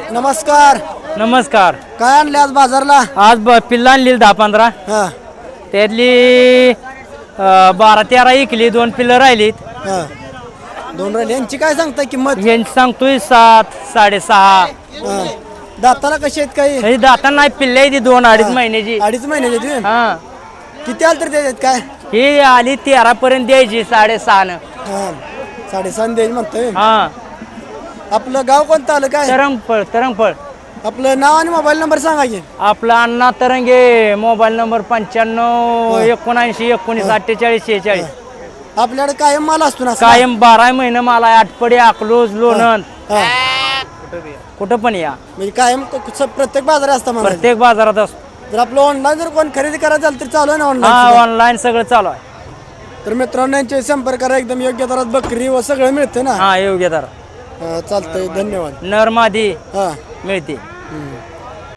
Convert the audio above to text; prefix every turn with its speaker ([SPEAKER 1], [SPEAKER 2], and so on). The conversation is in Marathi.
[SPEAKER 1] नमस्कार.
[SPEAKER 2] नमस्कार.
[SPEAKER 1] काय आणले आज बाजारला?
[SPEAKER 2] आज ब पिल्ला आणली दहा पंधरा.
[SPEAKER 1] हा.
[SPEAKER 2] त्यातली अं, बारा तेरा इकली दोन पिल्लं राहिलीत.
[SPEAKER 1] हा. दोन राहिले. यांची काय सांगताय किंमत?
[SPEAKER 2] यांची सांगतोय सात साडेसहा.
[SPEAKER 1] हा. दाताला कशी आहेत काही?
[SPEAKER 2] हे दाता नाही पिल्ले आहे ती दोन अडीच महिन्याची.
[SPEAKER 1] अडीच महिन्याचे?
[SPEAKER 2] हा.
[SPEAKER 1] किती आलं तर त्याच्यात? काय?
[SPEAKER 2] ही आली तेरा पर्यंत द्यायची साडेसहा न
[SPEAKER 1] हा. साडेसहा द्यायची म्हणतोय.
[SPEAKER 2] हा.
[SPEAKER 1] आपलं गाव कोणतं आलं काय?
[SPEAKER 2] तरंगफळ तरंगफळ.
[SPEAKER 1] आपलं नाव आणि मोबाईल नंबर सांगा की.
[SPEAKER 2] आपला अण्णा तरंगे मोबाईल नंबर पंच्याण्णव एकोणऐंशी एकोणीस अठ्ठेचाळीस शेहेचाळीस.
[SPEAKER 1] आपल्याकडे कायम माल असतो ना
[SPEAKER 2] कायम बारा महिने मला आठपडी अकलूज लोणंद.
[SPEAKER 1] हा.
[SPEAKER 2] कुठं पण या.
[SPEAKER 1] म्हणजे कायम प्रत्येक बाजारात असतं मला.
[SPEAKER 2] प्रत्येक बाजारात असतो.
[SPEAKER 1] जर आपलं ऑनलाईन जर कोण खरेदी करायचं झालं तर चालू आहे ना
[SPEAKER 2] हा
[SPEAKER 1] ऑनलाईन
[SPEAKER 2] ऑनलाईन सगळं चालू आहे.
[SPEAKER 1] तर मित्रांनो यांचे संपर्क करा. एकदम योग्य दरात बकरी व सगळं मिळतं ना?
[SPEAKER 2] हा योग्य दर
[SPEAKER 1] हा, चालतंय. धन्यवाद.
[SPEAKER 2] नर मादी
[SPEAKER 1] हा.
[SPEAKER 2] मिळते.
[SPEAKER 1] हम्म.